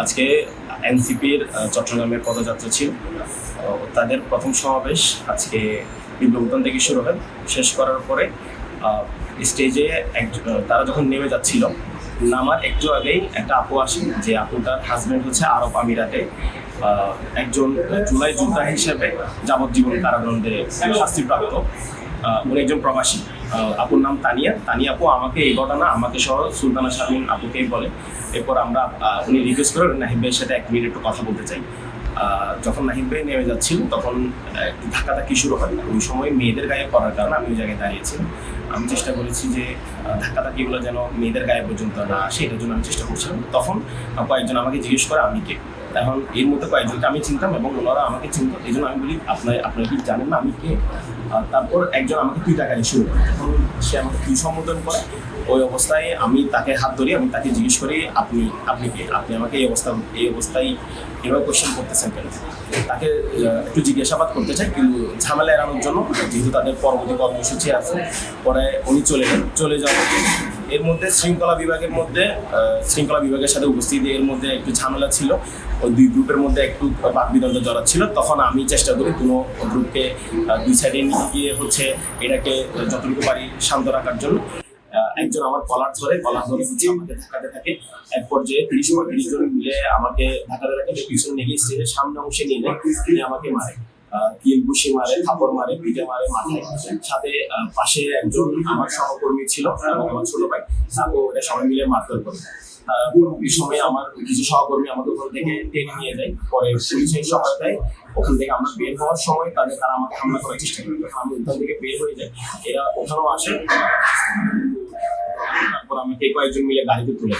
আজকে এনসিপির চট্টগ্রামের পদযাত্রা ছিল। তাদের প্রথম সমাবেশ আজকে বিপ্লবতন থেকে শুরু হয়। শেষ করার পরে স্টেজে এক তারা যখন নেমে যাচ্ছিল, নামার একটু আগেই একটা আপু আসে, যে আপুটার হাজব্যান্ড হচ্ছে আরব আমিরাতে। একজন জুলাই যোদ্ধা হিসেবে যাবজ্জীবন কারাদণ্ডে শাস্তিপ্রাপ্ত। উনি একজন প্রবাসী। আপুর নাম তানিয়া। তানিয়া আপু আমাকে এই ঘটনা, আমাকে সহ সুলতানা শারমিন আপুকেই বলে। এরপর আমরা উনি রিকোয়েস্ট করে নাহিব ভাইয়ের সাথে এক মিনিট একটু কথা বলতে চাই। যখন নাহিব ভাই নেমে যাচ্ছিল, তখন একটু ধাক্কাধাক্কি শুরু হয়। ওই সময় মেয়েদের গায়ে পড়ার কারণে আমি ওই জায়গায় দাঁড়িয়েছিলাম। আমি চেষ্টা করেছি যে ধাক্কাধাক্কিগুলো যেন মেয়েদের গায়ে পর্যন্ত না আসে, এটার জন্য আমি চেষ্টা করছিলাম। তখন কয়েকজন আমাকে জিজ্ঞেস করে, আমি কে? এখন এর মধ্যে কয়েকজনকে আমি চিনতাম এবং ওনারা আমাকে চিনত, এই জন্য আমি বলি, আপনার, আপনারা কি জানেন না আমি কে? তারপর একজন আমাকে তুই শুরু করে। তখন সে আমাকে তুই সম্বোধন করে? ওই অবস্থায় আমি তাকে হাত ধরি আমি তাকে জিজ্ঞেস করি, আপনি আপনি কে? আপনি আমাকে এই অবস্থা, এই অবস্থায় এভাবে কোয়েশ্চেন করতেছেন কেন? তাকে একটু জিজ্ঞাসাবাদ করতে চাই, কিন্তু ঝামেলা এড়ানোর জন্য, যেহেতু তাদের পরবর্তী কর্মসূচি আছে, পরে উনি চলে যান। চলে যাওয়ার এর মধ্যে শৃঙ্খলা বিভাগের মধ্যে শৃঙ্খলা বিভাগের সাথে উপস্থিত এর মধ্যে একটু ঝামেলা ছিল। ওই দুই গ্রুপের মধ্যে একটু বাকবিদন্ড জড়াচ্ছিল তখন আমি চেষ্টা করি কোনো গ্রুপকে দুই সাইডে নিয়ে গিয়ে হচ্ছে এটাকে যতটুকু পারি শান্ত রাখার জন্য। একজন আমার কলার ধরে কলার ধরে হচ্ছে আমাকে ধাক্কাতে থাকে। এক পর্যায়ে তিরিশ পঁয়ত্রিশ জন মিলে আমাকে ধাক্কাতে থাকে। পিছনে নিয়ে গিয়ে স্টেজের সামনে অংশে নিয়ে নেয় আমাকে মারে। কিল ঘুষি মারে, থাপড় মারে, পিঠে মারে, মাথায় সাথে পাশে একজন আমার সহকর্মী ছিল আমার ছোট ভাই। তাকে ওরা সবাই মিলে মারধর করে। এই সময় আমার কিছু সহকর্মী আমাদের ওখান থেকে টেনে নিয়ে যায়। পরে পুলিশের সহায়তায় ওখান থেকে আমরা বের হওয়ার সময় তাদের তারা আমাকে হামলা করার চেষ্টা করে। আমি ওখান থেকে বের হয়ে যাই। এরা ওখানেও আসে। তারপর আমাকে কয়েকজন মিলে গাড়িতে তুলে